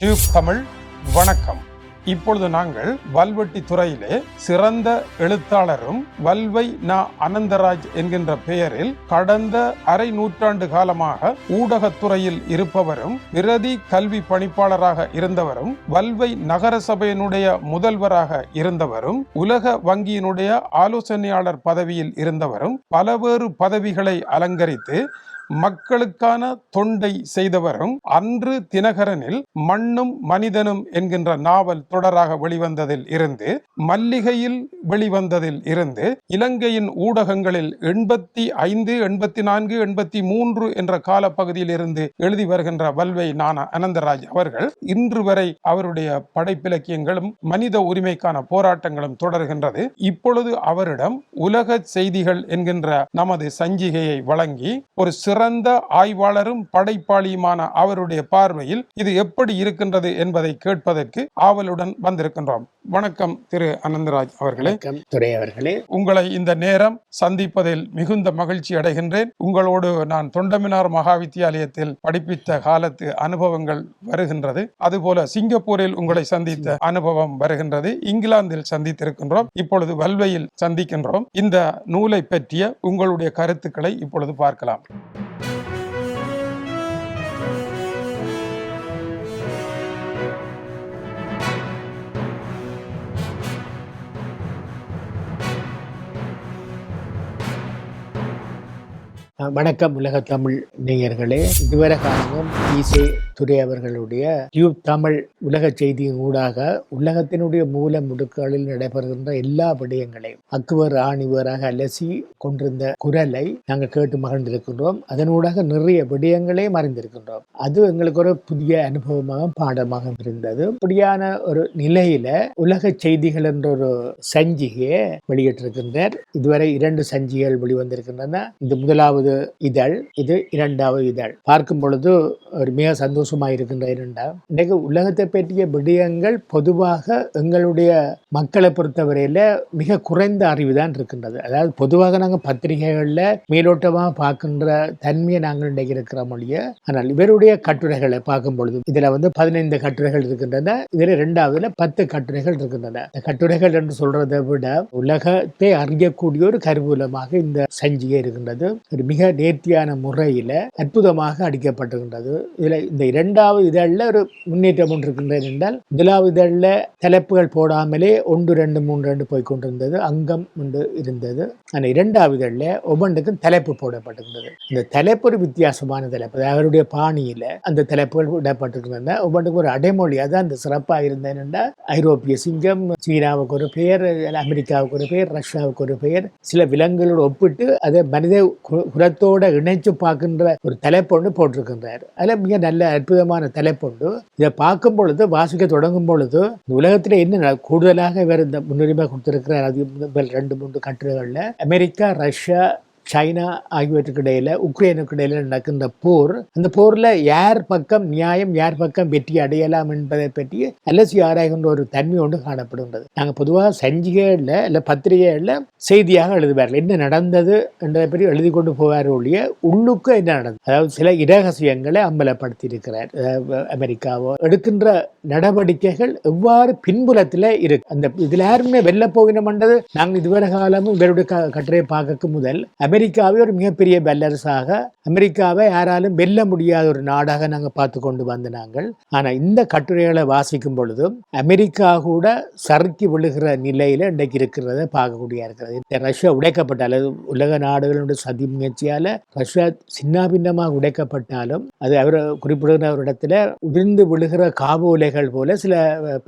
Tube Tamil வணக்கம். இப்பொழுது நாங்கள் வல்வெட்டி துறையிலே சிறந்த எழுத்தாளரும் வல்வை நா அனந்தராஜ் என்கின்ற பெயரில் கடந்த அரை நூற்றாண்டு காலமாக ஊடகத்துறையில் இருப்பவரும் பிரதி கல்வி பணிப்பாளராக இருந்தவரும் வல்வை நகர சபையினுடைய முதல்வராக இருந்தவரும் உலக வங்கியினுடைய ஆலோசனையாளர் பதவியில் இருந்தவரும் பலவேறு பதவிகளை அலங்கரித்து மக்களுக்கான தொண்டை செய்தவரும் அன்று தினகரனில் மண்ணும் மனிதனும் என்கின்ற நாவல் தொடராக வெளிவந்ததில் இருந்து மல்லிகையில் வெளிவந்ததில் இருந்து இலங்கையின் ஊடகங்களில் எண்பத்தி ஐந்து எண்பத்தி நான்கு எண்பத்தி மூன்று என்ற காலப்பகுதியில் இருந்து எழுதி வருகின்ற வல்வை நானா அனந்தராஜ் அவர்கள் இன்று வரை அவருடைய படைப்பிலக்கியங்களும் மனித உரிமைக்கான போராட்டங்களும் தொடர்கின்றது. இப்பொழுது அவரிடம் உலக செய்திகள் என்கின்ற நமது சஞ்சிகையை வழங்கி ஒரு சிறந்த ஆய்வாளரும் படைப்பாளியுமான அவருடைய பார்வையில் இது எப்படி இருக்கின்றது என்பதை கேட்பதற்கு ஆவலுடன் வந்திருக்கின்றோம். வணக்கம் திரு அனந்தராஜ் அவர்களே. துரை அவர்களே. உங்களை இந்த நேரம் சந்திப்பதில் மிகுந்த மகிழ்ச்சி அடைகின்றேன். உங்களோடு நான் தொண்டமினார் மகா வித்தியாலயத்தில் படிப்பித்த காலத்து அனுபவங்கள் வருகின்றது. அதுபோல சிங்கப்பூரில் உங்களை சந்தித்த அனுபவம் வருகின்றது. இங்கிலாந்தில் சந்தித்திருக்கின்றோம். இப்பொழுது வல்வையில் சந்திக்கின்றோம். இந்த நூலை பற்றிய உங்களுடைய கருத்துக்களை இப்பொழுது பார்க்கலாம். வணக்கம் உலக தமிழ் நேயர்களே. இதுவரை காலமும் இசை துரை அவர்களுடைய டியூப் தமிழ் உலக செய்தியின் ஊடாக உலகத்தினுடைய மூல முடுக்குகளில் நடைபெறுகின்ற எல்லா விடயங்களையும் அக்குவர் ஆணிவராக அலசி கொண்டிருந்த குரலை நாங்கள் கேட்டு மகிழ்ந்திருக்கின்றோம். அதனூடாக நிறைய விடயங்களையும் அறிந்திருக்கின்றோம். அது எங்களுக்கு ஒரு புதிய அனுபவமாக பாடமாக இருந்தது. இப்படியான ஒரு நிலையில உலக செய்திகள் என்ற ஒரு சஞ்சிகையை வெளியிட்டிருக்கின்றார். இதுவரை இரண்டு சஞ்சிகைகள் வெளிவந்திருக்கின்றன. இது முதலாவது இதழ் இது இரண்டாவது இதழ். பார்க்கும் பொழுது ஒரு மிக சந்தோஷம் இருக்கின்ற இரண்டா? இன்றைக்கு உலகத்தை பற்றிய விடயங்கள் பொதுவாக எங்களுடைய மக்களை பொறுத்தவரையில மிக குறைந்த அறிவு தான் இருக்கின்றது. அதாவது பொதுவாக நாங்கள் பத்திரிகைகளில் மேலோட்டமாக பார்க்கின்ற தன்மையை நாங்கள் இன்றைக்கு இருக்கிற மொழிய ஆனால் இவருடைய கட்டுரைகளை பார்க்கும் பொழுது இதுல வந்து பதினைந்து கட்டுரைகள் இருக்கின்றன. இதில் ரெண்டாவதுல பத்து கட்டுரைகள் இருக்கின்றன. இந்த கட்டுரைகள் என்று சொல்றதை விட உலகத்தை அறியக்கூடிய ஒரு கருவூலமாக இந்த சஞ்சிகை இருக்கின்றது. ஒரு மிக நேர்த்தியான முறையில அற்புதமாக அடிக்கப்பட்டிருக்கின்றது. இதுல இந்த இரண்டாவது இதழில் ஒரு முன்னேற்றம் ஒன்று இருக்கின்றது என்றால் முதலாவது இதழில் தலைப்புகள் போடாமலே ஒன்று ரெண்டு மூன்று ரெண்டு போய் கொண்டிருந்தது அங்கம் ஒன்று இருந்தது. ஆனால் இரண்டாவது இதழில் ஒவ்வொன்றுக்கும் தலைப்பு போடப்பட்டிருந்தது. இந்த தலைப்பு ஒரு வித்தியாசமான தலைப்பு. அவருடைய பாணியில அந்த தலைப்புகள் விடப்பட்டிருக்கின்றன ஒவ்வொன்றுக்கும் ஒரு அடைமொழி. அதான் அந்த சிறப்பாக இருந்ததுன்னா ஐரோப்பிய சிங்கம் சீனாவுக்கு ஒரு பெயர் அமெரிக்காவுக்கு ஒரு பெயர் ரஷ்யாவுக்கு ஒரு பெயர் சில விலங்குகளோடு ஒப்பிட்டு அதை மனித கு- குலத்தோட இணைச்சு பார்க்கின்ற ஒரு தலைப்பு ஒன்று போட்டிருக்கின்றார். அதில் மிக நல்ல அற்புதமான தலைப்புண்டு. இதை பார்க்கும் பொழுது வாசிக்க தொடங்கும் பொழுது இந்த உலகத்தில் என்ன கூடுதலாக இவர் இந்த முன்னுரிமை கொடுத்திருக்கிறார் அது முதல் ரெண்டு மூன்று கட்டுரைகளில். அமெரிக்கா ரஷ்யா சைனா ஆகியவற்றுக்கு இடையில உக்ரைனுக்கு இடையில நடக்கின்ற போர் அந்த போர்ல யார் பக்கம் நியாயம் யார் பக்கம் வெற்றி அடையலாம் என்பதை பற்றி அலசி ஆராய்கின்ற ஒரு தன்மை ஒன்று காணப்படுகின்றது. நாங்க பொதுவாக சஞ்சிகைகளில் இல்லை பத்திரிகைகளில் செய்தியாக எழுதுவார்கள். என்ன நடந்தது என்பதை பற்றி எழுதி கொண்டு போவார் ஒழிய உள்ளுக்கு என்ன நடந்தது? அதாவது சில இரகசியங்களை அம்பலப்படுத்தி இருக்கிறார் அமெரிக்காவோ எடுக்கின்ற நடவடிக்கைகள் எவ்வாறு பின்புலத்தில் இருக்கு? அந்த இதில் யாருமே வெல்ல போகினோம்ன்றது நாங்கள் இதுவரை காலமும் இவருடைய க- கட்டுரையை பார்க்க முதல் அமெரிக்காவை ஒரு மிகப்பெரிய பெல்லரசாக அமெரிக்காவை யாராலும் வெல்ல முடியாத ஒரு நாடாக நாங்கள் பார்த்து கொண்டு வந்த நாங்கள். ஆனால் இந்த கட்டுரைகளை வாசிக்கும் பொழுதும் அமெரிக்கா கூட சறுக்கி விழுகிற நிலையில் இன்றைக்கு இருக்கிறத பார்க்கக்கூடிய இருக்கிறது. இந்த ரஷ்யா உடைக்கப்பட்ட அல்லது உலக நாடுகளுடைய சதி முயற்சியால் ரஷ்யா சின்னாபின்னமாக உடைக்கப்பட்டாலும் அது அவர் குறிப்பிடுகிற ஒரு இடத்துல உதிர்ந்து விழுகிற காபூலைகள் போல சில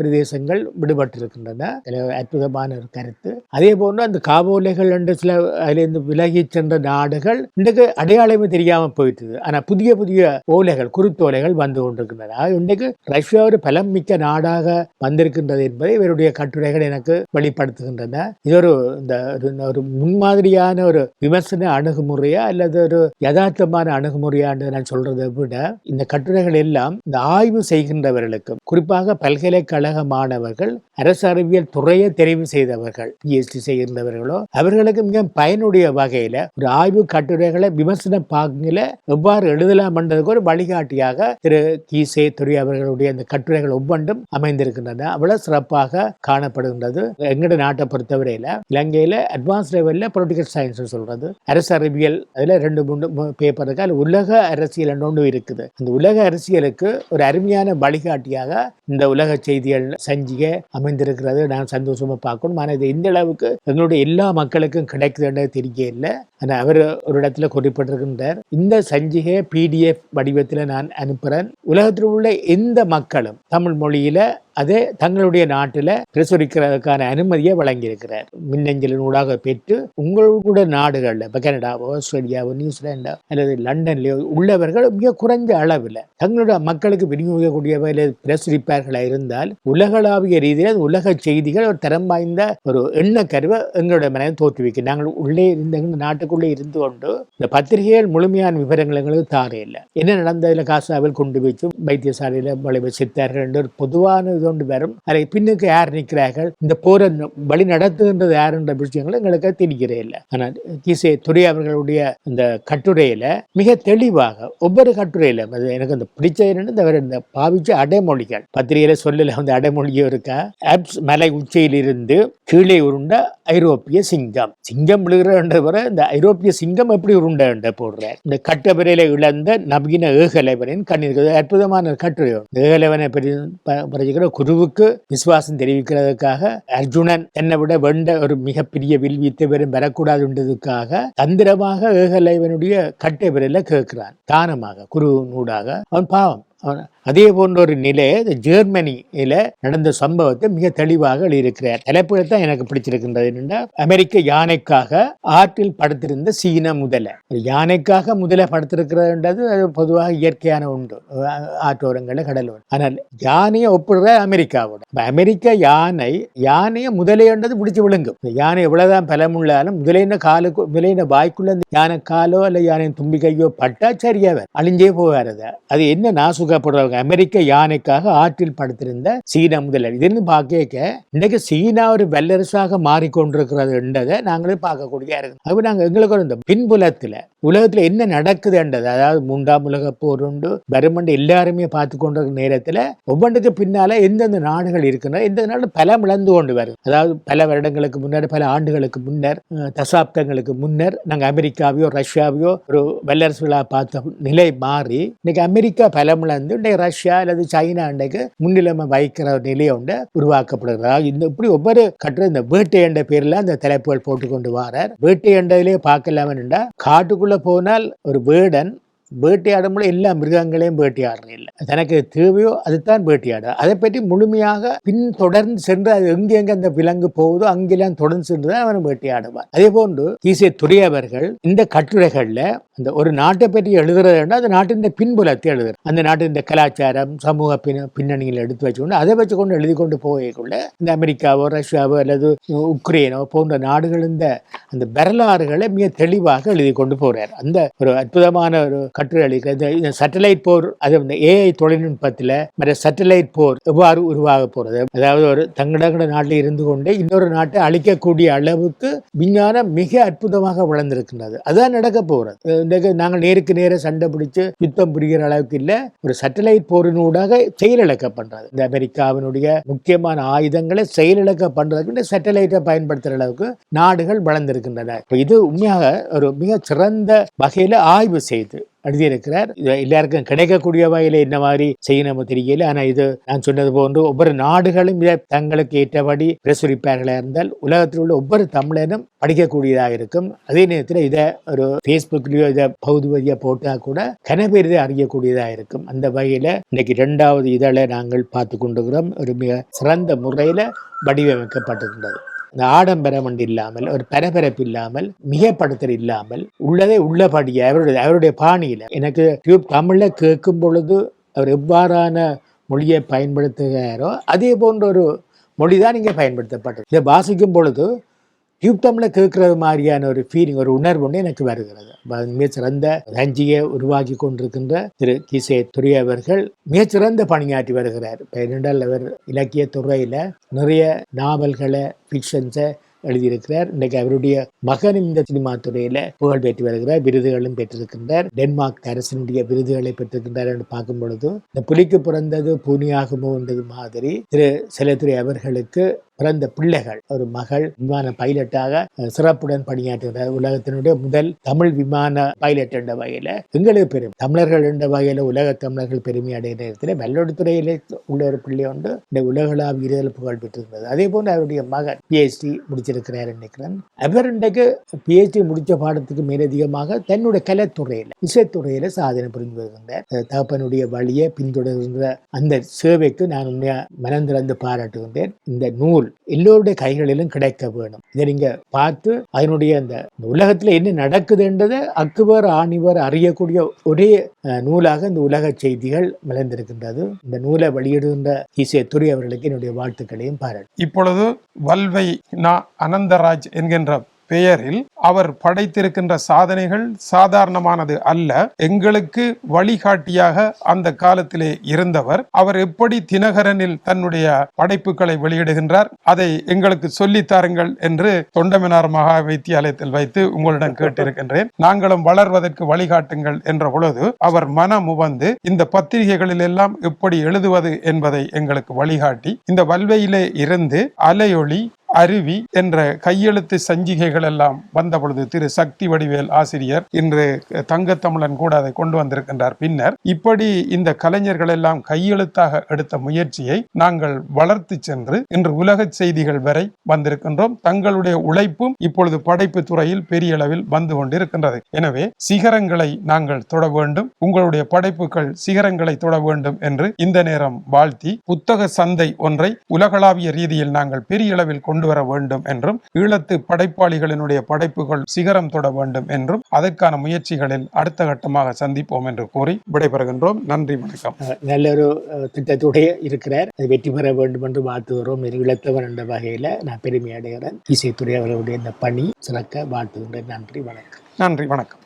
பிரதேசங்கள் விடுபட்டிருக்கின்றன. அற்புதமான ஒரு கருத்து. அதே போன்று அந்த காபூலைகள் என்று சில அதிலிருந்து விலகி சென்ற நாடுகள் இன்றைக்கு அடையாளமே தெரியாம போயிட்டுது. ஆனா புதிய புதிய ஓலைகள் குருத்தோலைகள் வந்து கொண்டிருக்கின்றன. இன்றைக்கு ரஷ்யா ஒரு பலம் மிக்க நாடாக வந்திருக்கின்றது என்பதை இவருடைய கட்டுரைகள் எனக்கு வெளிப்படுத்துகின்றன. இது ஒரு இந்த ஒரு- ஒரு முன்மாதிரியான ஒரு விமர்சன அணுகுமுறையா அல்லது ஒரு யதார்த்தமான அணுகுமுறையான்னு நான் சொல்றதை விட இந்த கட்டுரைகள் எல்லாம் இந்த ஆய்வு செய்கின்றவர்களுக்கும் குறிப்பாக பல்கலைக்கழக மாணவர்கள் அரசு அறிவியல் துறையை தெரிவு செய்தவர்கள் பிஎஸ்டி செய்கின்றவர்களோ அவர்களுக்கு மிக பயனுடைய வகையில ஒரு ஆய்வு கட்டுரைகளை விமர்சன பாங்கில எவ்வாறு எழுதலாம் என்றதுக்கு ஒரு வழிகாட்டியாக திரு கீசே துறை அவர்களுடைய இந்த கட்டுரைகள் ஒவ்வொன்றும் அமைந்திருக்கின்றன. அவ்வளவு சிறப்பாக காணப்படுகின்றது. எங்கட நாட்டை பொறுத்தவரையில இலங்கையில அட்வான்ஸ் லெவல்ல பொலிட்டிக்கல் சயின்ஸ் சொல்றது. அரசு அறிவியல் அதுல ரெண்டு மூணு பேப்பர் இருக்கு. அதுல உலக அரசியல் ஒன்று இருக்குது. அந்த உலக அரசியலுக்கு ஒரு அருமையான வழிகாட்டியாக இந்த உலக செய்திகள் சஞ்சிகை அமைந்திருக்கிறது. நான் சந்தோஷமா பார்க்கணும். ஆனால் இது இந்த அளவுக்கு எங்களுடைய எல்லா மக்களுக்கும் கிடைக்குதுன்றது தெரிய இல்லை. ஆனால் அவர் ஒரு இடத்துல குறிப்பிட்டிருக்கின்றார். இந்த சஞ்சிகையை பிடிஎஃப் வடிவத்தில் நான் அனுப்புகிறேன் உலகத்தில் உள்ள எந்த மக்களும் தமிழ் மொழியில அதை தங்களுடைய நாட்டில் பிரசுரிக்கிறதுக்கான அனுமதியை வழங்கியிருக்கிறார் மின்னஞ்சலின் ஊடாக பெற்று உங்களோட நாடுகளில் இப்போ கனடாவோ ஆஸ்திரேலியாவோ நியூசிலாண்டோ அல்லது லண்டன்லேயோ உள்ளவர்கள் மிக குறைஞ்ச அளவில் தங்களுடைய மக்களுக்கு விநியோகிக்கக்கூடிய வகையில் பிரசுரிப்பார்களாக இருந்தால் உலகளாவிய ரீதியில் உலக செய்திகள் ஒரு தரம் வாய்ந்த ஒரு எண்ணக்கருவை எங்களுடைய மனதில் தோற்றுவிக்கும் நாங்கள் உள்ளே இருந்த நாட்டுக்குள்ளே இருந்து கொண்டு இந்த பத்திரிகைகள் முழுமையான விவரங்கள் எங்களுக்கு தாரே இல்லை என்ன நடந்ததில் காசாவில் கொண்டு வச்சு வைத்தியசாலையில் வளைவு சித்தார்கள் என்று ஒரு பொதுவான இது கொண்டு வரும். அதை பின்னுக்கு யார் நிற்கிறார்கள்? இந்த போரை வழி நடத்துகின்றது யாருன்ற விஷயங்கள் எங்களுக்கு தெரிகிறே இல்லை ஆனால் கிசே துறை அவர்களுடைய இந்த கட்டுரையில மிக தெளிவாக ஒவ்வொரு கட்டுரையில எனக்கு அந்த பிடிச்ச என்னன்னு இந்த அவர் இந்த பாவிச்ச அடைமொழிகள். பத்திரிகையில சொல்லல அந்த அடைமொழியும் இருக்கா? ஆப்ஸ் மலை உச்சியிலிருந்து கீழே உருண்ட ஐரோப்பிய சிங்கம். சிங்கம் விழுகிறன்ற இந்த ஐரோப்பிய சிங்கம் எப்படி உருண்ட போடுறார். இந்த கட்டபிரையில இழந்த நவீன ஏகலைவனின் கண்ணீர். அற்புதமான கட்டுரை. ஏகலைவனை பற்றி குருவுக்கு விசுவாசம் தெரிவிக்கிறதுக்காக அர்ஜுனன் என்னை விட வெண்ட ஒரு மிகப்பெரிய வில் பெரும் வெறும் வரக்கூடாதுன்றதுக்காக தந்திரமாக ஏகலைவனுடைய கட்டை விரல கேட்கிறான். தானமாக குருவினூடாக அவன் பாவம். அதே போன்ற ஒரு நிலை இந்த ஜெர்மனியில நடந்த சம்பவத்தை மிக தெளிவாக எழுதியிருக்கிறார். தலைப்புதான் எனக்கு பிடிச்சிருக்கின்றது என்னென்னா அமெரிக்க யானைக்காக ஆற்றில் படுத்திருந்த சீன முதலை. ஒரு யானைக்காக முதலை படுத்திருக்கிறதுன்றது அது பொதுவாக இயற்கையான உண்டு. ஆற்றோரங்களில் கடலோரம் ஆனால் யானையை ஒப்பிடுற அமெரிக்காவோட. அமெரிக்க யானை யானையை முதலைன்றது பிடிச்சு விழுங்கும். யானை எவ்வளவுதான் பலமுள்ளாலும் முதலையின காலுக்கு முதலையின வாய்க்குள்ள யானை காலோ அல்ல யானையின் தும்பி கையோ பட்டா சரியாவர் அழிஞ்சே போவார். அது அது என்ன சுகப்படுறவங்க அமெரிக்க யானைக்காக ஆற்றில் படுத்திருந்த சீன முதலர் இதுன்னு பார்க்க இன்னைக்கு சீனா ஒரு வல்லரசாக மாறிக்கொண்டிருக்கிறது என்றதை நாங்களே பார்க்கக்கூடிய இருக்கு அப்போ நாங்க எங்களுக்கு இந்த பின்புலத்துல உலகத்தில் என்ன நடக்குதுன்றது அதாவது மூன்றாம் உலக போர் உண்டு வருமண்டு எல்லாருமே பார்த்து கொண்டிருக்கிற நேரத்துல ஒவ்வொன்றுக்கு பின்னால எந்தெந்த நாடுகள் இருக்கின்றன எந்த நாடு பலம் இழந்து கொண்டு வரும். அதாவது பல வருடங்களுக்கு முன்னர் பல ஆண்டுகளுக்கு முன்னர் தசாப்தங்களுக்கு முன்னர் நாங்க அமெரிக்காவையோ ரஷ்யாவையோ ஒரு வல்லரசுகளாக பார்த்த நிலை மாறி இன்னைக்கு அமெரிக்கா பலம் இழந்து இன்னைக்கு ரஷ்யா அல்லது சைனா இன்றைக்கு முன்னிலைமை வைக்கிற நிலையை உண்டு உருவாக்கப்படுகிறது. இந்த இப்படி ஒவ்வொரு கட்டுரை இந்த வேட்டை என்ற பேர்ல அந்த தலைப்புகள் போட்டுக்கொண்டு வாரார். வேட்டை என்றதிலே பார்க்கலாம் என்றா காட்டுக்குள்ள போனால் ஒரு வேடன் வேட்டையாடும்போது எல்லா மிருகங்களையும் வேட்டையாடுறது இல்லை. தனக்கு தேவையோ அதுதான் வேட்டையாடு அதை பற்றி முழுமையாக பின் தொடர்ந்து சென்று அது எங்கெங்க அந்த விலங்கு போகுதோ அங்கெல்லாம் தொடர்ந்து சென்று தான் அவன் வேட்டையாடுவார் அதே போன்று ஈசே துறையவர்கள் இந்த கட்டுரைகள்ல அந்த ஒரு நாட்டை பற்றி எழுதுறதுன்னா அந்த நாட்டின் பின்புலத்தை எழுதுறது. அந்த நாட்டின் கலாச்சாரம் சமூக பின் பின்னணியில் எடுத்து வச்சுக்கொண்டு அதை வச்சுக்கொண்டு எழுதி கொண்டு போகக்குள்ள இந்த அமெரிக்காவோ ரஷ்யாவோ அல்லது உக்ரைனோ போன்ற நாடுகள் இந்த அந்த வரலாறுகளை மிக தெளிவாக எழுதி கொண்டு போறார். அந்த ஒரு அற்புதமான ஒரு கட்டுரை அளிக்கிற இந்த- இந்த சேட்டலைட் போர் அது இந்த ஏஐ தொழில்நுட்பத்தில் மற்ற சேட்டலைட் போர் எவ்வாறு உருவாக போகிறது அதாவது ஒரு தங்கடங்கட நாட்டில் இருந்து கொண்டே இன்னொரு நாட்டை அழிக்கக்கூடிய அளவுக்கு விஞ்ஞானம் மிக அற்புதமாக வளர்ந்திருக்கின்றது. அதான் நடக்க போகிறது இன்றைக்கு நாங்கள் நேருக்கு நேர சண்டை பிடிச்சு யுத்தம் புரிகிற அளவுக்கு இல்லை. ஒரு சேட்டலைட் போரினூடாக செயலிழக்க பண்றது. இந்த அமெரிக்காவினுடைய முக்கியமான ஆயுதங்களை செயலிழக்க பண்றதுக்கு இந்த சேட்டலைட்டை பயன்படுத்துகிற அளவுக்கு நாடுகள் வளர்ந்திருக்கின்றன. இது உண்மையாக ஒரு மிக சிறந்த வகையில் ஆய்வு செய்து எழுதியிருக்கிறார். இது எல்லாருக்கும் கிடைக்கக்கூடிய வகையில் என்ன மாதிரி செய்யணும் தெரியல. ஆனால் இது நான் சொன்னது போன்று ஒவ்வொரு நாடுகளும் இதை தங்களுக்கு ஏற்றபடி பிரசுரிப்பார்களாக இருந்தால் உலகத்தில் உள்ள ஒவ்வொரு தமிழனும் படிக்கக்கூடியதாக இருக்கும். அதே நேரத்தில் இதை ஒரு ஃபேஸ்புக்லேயோ இதை பகுதிபதியாக போட்டால் கூட கனபேர் இதை அறியக்கூடியதாக இருக்கும். அந்த வகையில் இன்னைக்கு ரெண்டாவது இதழை நாங்கள் பார்த்து கொண்டுகிறோம் ஒரு மிக சிறந்த முறையில் வடிவமைக்கப்பட்டிருந்தது இந்த ஆடம்பரம் ஒன்று இல்லாமல் ஒரு பரபரப்பு இல்லாமல் மிகப்படுத்தல் இல்லாமல் உள்ளதை உள்ளபடியே அவருடைய அவருடைய பாணியில எனக்கு டியூப் தமிழை கேட்கும் பொழுது அவர் எவ்வாறான மொழியை பயன்படுத்துகிறாரோ அதே போன்ற ஒரு மொழி தான் இங்கே பயன்படுத்தப்பட்டது. இதை வாசிக்கும் பொழுது டியூப் தமிழில் கேட்கறது மாதிரியான ஒரு ஃபீலிங் ஒரு உணர்வு ஒன்று எனக்கு வருகிறது. மிகச்சிறந்த ரஞ்சியை உருவாக்கி கொண்டிருக்கின்ற திரு கிசே துறை அவர்கள் மிகச்சிறந்த பணியாற்றி வருகிறார். இப்போ அவர் இலக்கிய துறையில் நிறைய நாவல்களை ஃபிக்ஷன்ஸை எழுதியிருக்கிறார். இன்றைக்கு அவருடைய மகன் இந்த சினிமா துறையில புகழ் பெற்று வருகிறார். விருதுகளும் பெற்றிருக்கின்றார். டென்மார்க் அரசினுடைய விருதுகளை பெற்றிருக்கின்றார் என்று பார்க்கும் பொழுது இந்த புலிக்கு பிறந்தது பூனியாகுமோ என்றது மாதிரி திரு செலத்துறை அவர்களுக்கு பிறந்த பிள்ளைகள். ஒரு மகள் விமான பைலட்டாக சிறப்புடன் பணியாற்றுகிறார் உலகத்தினுடைய முதல் தமிழ் விமான பைலட் என்ற வகையில எங்களுக்கு பெரும் தமிழர்கள் என்ற வகையில உலக தமிழர்கள் பெருமை அடைய நேரத்தில் வெள்ளோடுத்துறையிலே உள்ள ஒரு பிள்ளை உண்டு இந்த உலகளாவிய இருதல் புகழ் பெற்றிருந்தது. அதே போன்று அவருடைய மகன் பிஹெச்டி முடிச்சிருக்கிறார் நினைக்கிறேன். அவர் இன்றைக்கு பிஹெச்டி முடிச்ச பாடத்துக்கு மேலதிகமாக தன்னுடைய கலைத்துறையில இசைத்துறையில சாதனை புரிந்து வருகின்றார் தகப்பனுடைய வழியை பின்தொடர்கின்ற அந்த சேவைக்கு நான் உண்மையா மனம் திறந்து பாராட்டுகின்றேன். இந்த நூல் எல்லோருடைய கைகளிலும் கிடைக்க வேணும். இதை நீங்க பார்த்து அதனுடைய அந்த உலகத்துல என்ன நடக்குதுன்றதை அக்குவர் ஆணிவர் அறியக்கூடிய ஒரே நூலாக இந்த உலக செய்திகள் விளைந்திருக்கின்றது. இந்த நூலை வெளியிடுகின்ற இசை துறை அவர்களுக்கு என்னுடைய வாழ்த்துக்களையும் பாராட்டு. இப்பொழுது வல்வை நா. அனந்தராஜ் என்கின்ற பெயரில் அவர் படைத்திருக்கின்ற சாதனைகள் சாதாரணமானது அல்ல. எங்களுக்கு வழிகாட்டியாக அந்த காலத்திலே இருந்தவர் அவர் எப்படி தினகரனில் தன்னுடைய படைப்புகளை வெளியிடுகின்றார் அதை எங்களுக்கு சொல்லித் தாருங்கள் என்று தொண்டமினார் மகா வைத்தியாலயத்தில் வைத்து உங்களிடம் கேட்டிருக்கின்றேன். நாங்களும் வளர்வதற்கு வழிகாட்டுங்கள் என்ற பொழுது அவர் மனம் உவந்து இந்த பத்திரிகைகளில் எல்லாம் எப்படி எழுதுவது என்பதை எங்களுக்கு வழிகாட்டி இந்த வல்வையிலே இருந்து அலையொளி அருவி என்ற கையெழுத்து சஞ்சிகைகள் எல்லாம் வந்த பொழுது திரு சக்தி வடிவேல் ஆசிரியர் இன்று தங்கத்தமிழன் கூட அதை கொண்டு வந்திருக்கின்றார். பின்னர் இப்படி இந்த கலைஞர்கள் எல்லாம் கையெழுத்தாக எடுத்த முயற்சியை நாங்கள் வளர்த்து சென்று இன்று உலக செய்திகள் வரை வந்திருக்கின்றோம். தங்களுடைய உழைப்பும் இப்பொழுது படைப்பு துறையில் பெரிய அளவில் வந்து கொண்டிருக்கின்றது. எனவே சிகரங்களை நாங்கள் தொட வேண்டும். உங்களுடைய படைப்புகள் சிகரங்களை தொட வேண்டும் என்று இந்த நேரம் வாழ்த்தி புத்தக சந்தை ஒன்றை உலகளாவிய ரீதியில் நாங்கள் பெரிய அளவில் கொண்டு வர வேண்டும் என்றும் ஈழத்து படைப்பாளிகளினுடைய படைப்புகள் சிகரம் தொட வேண்டும் என்றும் அதற்கான முயற்சிகளில் அடுத்த கட்டமாக சந்திப்போம் என்று கூறி விடைபெறுகின்றோம். நன்றி வணக்கம். நல்ல ஒரு திட்டத்தோடைய இருக்கிறார். அது வெற்றி பெற வேண்டும் என்று வாழ்த்துகிறோம் இழத்தவர் என்ற வகையில நான் பெருமை அடைகிறேன் இசைத்துறை அவர்களுடைய இந்த பணி சிறக்க வாழ்த்துகின்றேன். நன்றி வணக்கம். நன்றி வணக்கம்.